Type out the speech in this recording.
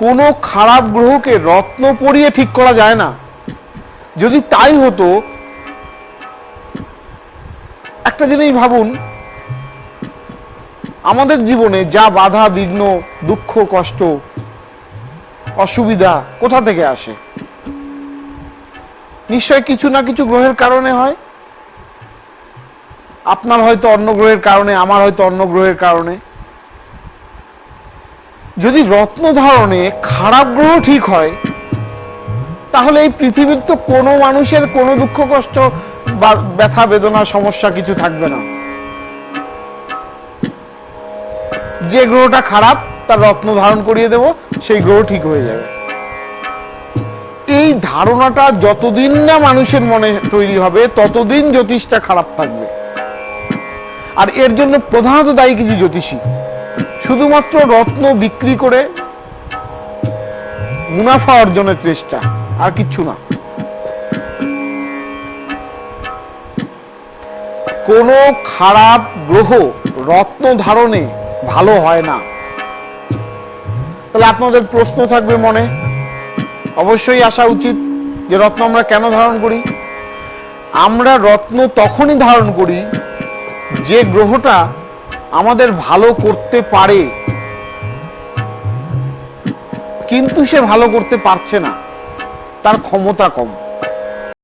কোনো খারাপ গ্রহকে রত্ন পরিয়ে ঠিক করা যায় না। যদি তাই হতো, একটা জিনিস ভাবুন, আমাদের জীবনে যা বাধা, বিঘ্ন, দুঃখ, কষ্ট, অসুবিধা কোথা থেকে আসে? নিশ্চয় কিছু না কিছু গ্রহের কারণে হয়। আপনার হয়তো অন্য গ্রহের কারণে, আমার হয়তো অন্য গ্রহের কারণে। যদি রত্ন ধারণে খারাপ গ্রহ ঠিক হয়, তাহলে এই পৃথিবীর তো কোনো মানুষের কোনো দুঃখ, কষ্ট বা ব্যথা, বেদনা, সমস্যা কিছু থাকবে না। যে গ্রহটা খারাপ, তার রত্ন ধারণ করিয়ে দেব, সেই গ্রহ ঠিক হয়ে যাবে। এই ধারণাটা যতদিন না মানুষের মনে তৈরি হবে, ততদিন জ্যোতিষটা খারাপ থাকবে। আর এর জন্য প্রধানত দায়ী কিছু জ্যোতিষী। শুধুমাত্র রত্ন বিক্রি করে মুনাফা অর্জনের চেষ্টা, আর কিচ্ছু না। কোনো খারাপ গ্রহ রত্ন ধারণে ভালো হয় না। তাহলে আপনাদের প্রশ্ন থাকবে মনে। অবশ্যই আসা উচিত যে রত্ন আমরা কেন ধারণ করি? আমরা রত্ন তখনই ধারণ করি যে গ্রহটা আমাদের ভালো করতে পারে। কিন্তু সে ভালো করতে পারছে না। তার ক্ষমতা কম।